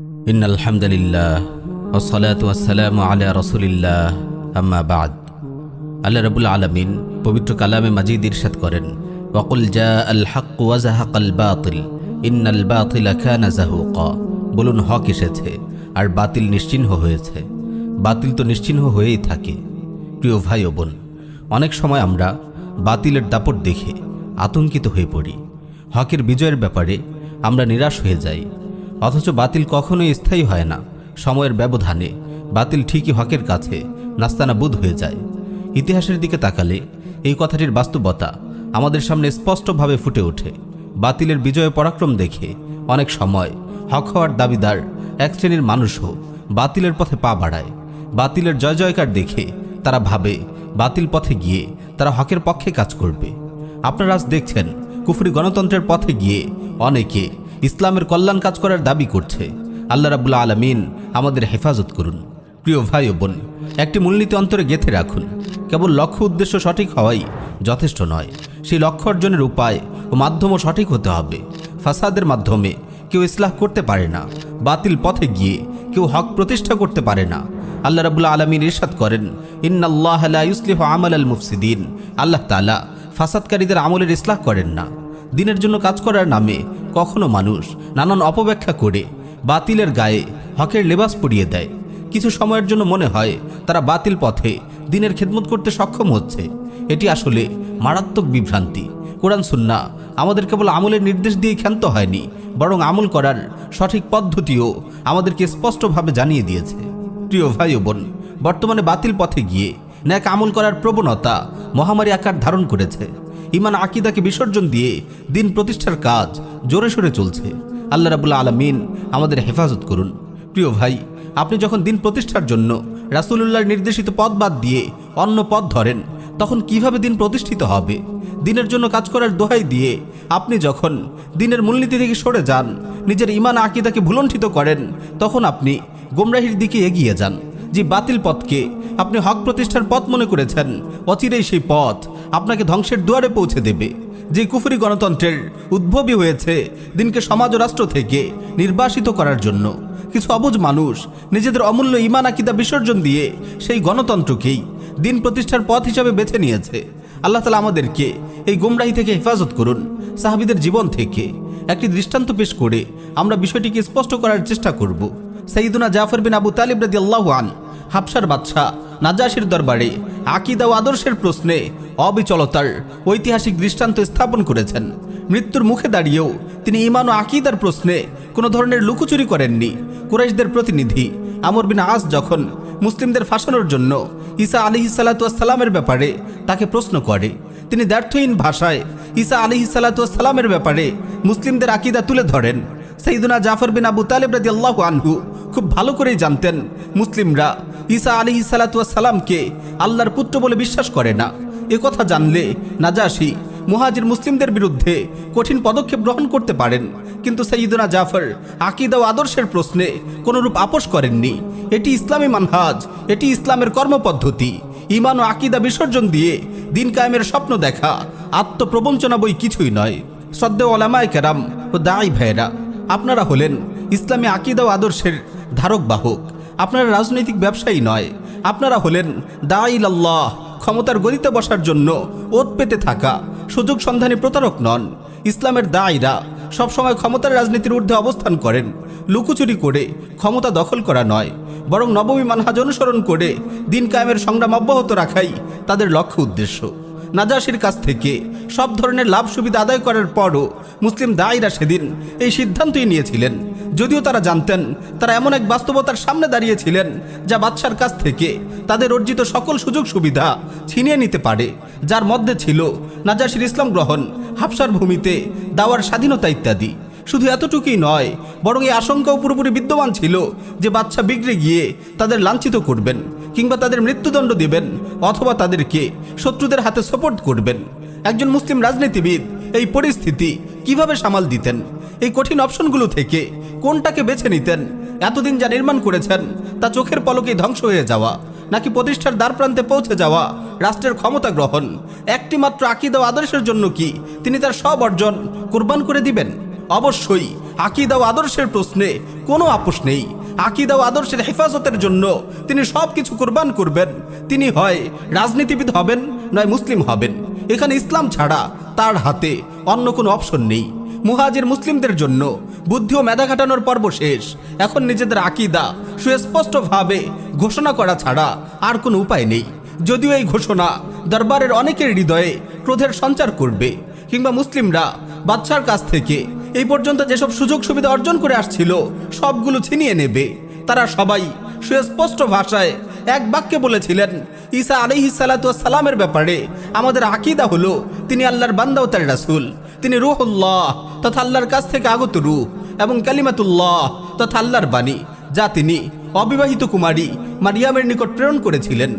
In আলহামদুলিল্লাহ ওসলাত ওয়াসালাম আলা রসুলিল্লাহ, আম্মা বাদ। আল্লাহ রবুল আলমিন পবিত্র কালামে মাজিদ ইরশাদ করেন, ওয়াকুল জা আল হাক ওয়াজাহাক আল الباطل ইন্নাল বাতিলা খানা জাহুক। বলুন, হক এসেছে আর বাতিল নিশ্চিহ্ন হয়েছে। বাতিল তো নিশ্চিহ্ন হয়েই থাকে। প্রিয় ভাই ও বোন, অনেক সময় আমরা বাতিলের দাপট দেখে আতঙ্কিত হয়ে পড়ি। হকের বিজয়ের ব্যাপারে আমরা নিরাশ হয়ে যাই। অথচ বাতিল কখনোই স্থায়ী হয় না, সময়ের ব্যবধানে। বাতিল ঠিকই হকের কাছে নাস্তানাবুদ হয়ে যায়। ইতিহাসের দিকে তাকালে এই কথাটির বাস্তবতা আমাদের সামনে স্পষ্টভাবে ফুটে ওঠে। বাতিলের বিজয় পরাক্রম দেখে অনেক সময় হক হওয়ার দাবিদার এক শ্রেণির মানুষও বাতিলের পথে পা বাড়ায়। বাতিলের জয় জয়কার দেখে তারা ভাবে বাতিল পথে গিয়ে তারা হকের পক্ষে কাজ করবে। আপনারা আজ দেখছেন কুফরি গণতন্ত্রের পথে গিয়ে অনেকে ইসলামের কল্যাণ কাজ করার দাবি করছে। আল্লাহ রাবুল্লাহ আলমিন আমাদের হেফাজত করুন। প্রিয় ভাই ও বোন, একটি মূলনীতি অন্তরে গেঁথে রাখুন। কেবল লক্ষ্য উদ্দেশ্য সঠিক হওয়াই যথেষ্ট নয়। সেই লক্ষ্য অর্জনের উপায় ও মাধ্যমও সঠিক হতে হবে। ফাসাদের মাধ্যমে কেউ ইসলাহ করতে পারে না। বাতিল পথে গিয়ে কেউ হক প্রতিষ্ঠা করতে পারে না। আল্লাহ রাবুল্লাহ আলমিন ইরশাদ করেন, ইন্নাল্লাহ আমাল আল মুফসিদিন। আল্লাহ তাআলা ফাসাদকারীদের আমলের ইসলাহ করেন না। দিনের জন্য কাজ করার নামে কখনো মানুষ নানান অপব্যাখ্যা করে বাতিলের গায়ে হকের লেবাস পরিয়ে দেয়। কিছু সময়ের জন্য মনে হয় তারা বাতিল পথে দিনের খেদমত করতে সক্ষম হচ্ছে। এটি আসলে মারাত্মক বিভ্রান্তি। কোরআন সুন্না আমাদের কেবল আমলের নির্দেশ দিয়ে ক্ষান্ত হয়নি, বরং আমল করার সঠিক পদ্ধতিও আমাদেরকে স্পষ্টভাবে জানিয়ে দিয়েছে। প্রিয় ভাই বোন, বর্তমানে বাতিল পথে গিয়ে ন্যাক আমল করার প্রবণতা মহামারী আকার ধারণ করেছে। ইমান আকিদাকে বিসর্জন দিয়ে দিন প্রতিষ্ঠার কাজ জোরে সোরে চলছে। আল্লাহ রাবুল্লাহ আলমিন আমাদের হেফাজত করুন। প্রিয় ভাই, আপনি যখন দিন প্রতিষ্ঠার জন্য রাসুলুল্লাহর নির্দেশিত পথ বাদ দিয়ে অন্য পথ ধরেন, তখন কীভাবে দিন প্রতিষ্ঠিত হবে? দিনের জন্য কাজ করার দোহাই দিয়ে আপনি যখন দিনের মূলনীতি থেকে সরে যান, নিজের ইমান আকিদাকে ভুলণ্ঠিত করেন, তখন আপনি গোমরাহির দিকে এগিয়ে যান। যে বাতিল পথকে আপনি হক প্রতিষ্ঠার পথ মনে করেছেন, অচিরেই সেই পথ আপনাকে ধ্বংসের দুয়ারে পৌঁছে দেবে। যে কুফরি গণতন্ত্রের উদ্ভবই হয়েছে দিনকে সমাজ রাষ্ট্র থেকে নির্বাসিত করার জন্য। কিছু অবুজ মানুষ নিজেদের অমূল্য ইমান আকিদা বিসর্জন দিয়ে সেই গণতন্ত্রকেই দিন প্রতিষ্ঠার পথ হিসাবে বেছে নিয়েছে। আল্লাহ তালা আমাদেরকে এই গুমরাহি থেকে হেফাজত করুন, সাহাবিদের জীবন থেকে। একটি দৃষ্টান্ত পেশ করে আমরা বিষয়টিকে স্পষ্ট করার চেষ্টা করব। সঈদুনা জাফর বিন আবু তালিব রাদি আল্লাহ আন হাফসার বাদশাহ নাজাসির দরবারে আকিদা ও আদর্শের প্রশ্নে অবিচলতার ঐতিহাসিক দৃষ্টান্ত স্থাপন করেছেন। মৃত্যুর মুখে দাঁড়িয়েও তিনি ইমান ও আকিদার প্রশ্নে কোনো ধরনের লুকোচুরি করেননি। কুরাইশদের প্রতিনিধি আমর বিন আস যখন মুসলিমদের ফাঁসানোর জন্য ঈসা আলি সালাতামের ব্যাপারে তাকে প্রশ্ন করে, তিনি ব্যর্থহীন ভাষায় ঈসা আলি সালাতামের ব্যাপারে মুসলিমদের আকিদা তুলে ধরেন। সঈদুনা জাফর বিন আবু তালেব রাদি আল্লাহ আনহু খুব ভালো করেই জানতেন মুসলিমরা ঈসা আলি সালাতামকে আল্লাহর পুত্র বলে বিশ্বাস করে না। কথা জানলে নাজাসি মুহাজির মুসলিমদের বিরুদ্ধে কঠিন পদক্ষেপ গ্রহণ করতে পারেন। কিন্তু সঈদুনা জাফর আকিদা ও আদর্শের প্রশ্নে কোনরূপ আপোষ করেননি। এটি ইসলামী মানহাজ, এটি ইসলামের কর্মপদ্ধতি। ইমান ও আকিদা বিসর্জন দিয়ে দিন কায়েমের স্বপ্ন দেখা আত্মপ্রবঞ্চনা বই কিছুই নয়। শ্রদ্ধেয় ওলামায় কেরাম ও দায়ী ভাইয়েরা, আপনারা হলেন ইসলামী আকিদা ও আদর্শের ধারক বাহক আপনারা রাজনৈতিক ব্যবসায়ী নয়। আপনারা হলেন দাইল আল্লাহ ক্ষমতার গদিতে বসার জন্য ওত পেতে থাকা সুযোগ সন্ধানী প্রতারক নন। ইসলামের দায়রা সবসময় ক্ষমতার রাজনীতির ঊর্ধ্বে অবস্থান করেন। লুকোচুরি করে ক্ষমতা দখল করা নয়, বরং নবমী মানহাজ অনুসরণ করে দিন কায়েমের সংগ্রাম অব্যাহত রাখাই তাদের লক্ষ্য উদ্দেশ্য। নাজাসির কাছ থেকে সব ধরনের লাভ সুবিধা আদায় করার পরও মুসলিম দায়ীরা সেদিন এই সিদ্ধান্তই নিয়েছিলেন। যদিও তারা জানতেন, তারা এমন এক বাস্তবতার সামনে দাঁড়িয়েছিলেন যা বাদশার কাছ থেকে তাদের অর্জিত সকল সুযোগ সুবিধা ছিনিয়ে নিতে পারে, যার মধ্যে ছিল নাজাসির ইসলাম গ্রহণ, হাফসার ভূমিতে দাওয়ার স্বাধীনতা ইত্যাদি। শুধু এতটুকুই নয়, বরং এই আশঙ্কাও পুরোপুরি বিদ্যমান ছিল যে বাচ্চা বিগড়ে গিয়ে তাদের লাঞ্ছিত করবেন, কিংবা তাদের মৃত্যুদণ্ড দেবেন, অথবা তাদেরকে শত্রুদের হাতে সাপোর্ট করবেন। একজন মুসলিম রাজনীতিবিদ, এই পরিস্থিতি কীভাবে সামাল দিতেন? এই কঠিন অপশনগুলো থেকে কোনটাকে বেছে নিতেন? এতদিন যা নির্মাণ করেছেন, তা চোখের পলকেই ধ্বংস হয়ে যাওয়া, নাকি প্রতিষ্ঠার দ্বারপ্রান্তে পৌঁছে যাওয়া রাষ্ট্রের ক্ষমতা গ্রহণ? একটি মাত্র আকিদা ও আদর্শের জন্য কি তিনি তার সব অর্জন কোরবান করে দিবেন? অবশ্যই, আকিদা ও আদর্শের প্রশ্নে কোনো আপোষ নেই। আকিদা ও আদর্শের হেফাজতের জন্য তিনি সব কিছু কোরবান করবেন। তিনি হয় রাজনীতিবিদ হবেন, নয় মুসলিম হবেন। এখানে ইসলাম ছাড়া তার হাতে অন্য কোনো অপশন নেই। মুহাজির মুসলিমদের জন্য বুদ্ধি ও মেধা খাটানোর পর্ব শেষ। এখন নিজেদের আকিদা সুস্পষ্টভাবে ঘোষণা করা ছাড়া আর কোনো উপায় নেই। যদিও এই ঘোষণা দরবারের অনেকের হৃদয়ে ক্রোধের সঞ্চার করবে, কিংবা মুসলিমরা বাদশার কাছ থেকে এই পর্যন্ত যেসব সুযোগ সুবিধা অর্জন করে আসছিল, সবগুলো ছিনিয়ে নেবে। তারা সবাই সুস্পষ্ট ভাষায় এক বাক্যে বলেছিলেন ঈসা আলিহি সালাতামের ব্যাপারে। আমাদের আকিদা হলো, তিনি আল্লাহর বান্দা ও তার রাসুল। তিনি রুহুল্লাহ তথা আল্লাহর কাছ থেকে আগত রুহ এবং কালিমাতুল্লাহ তথা আল্লাহর বাণী, যা তিনি অবিবাহিত কুমারী মারিয়ামের নিকট প্রেরণ করেছিলেন।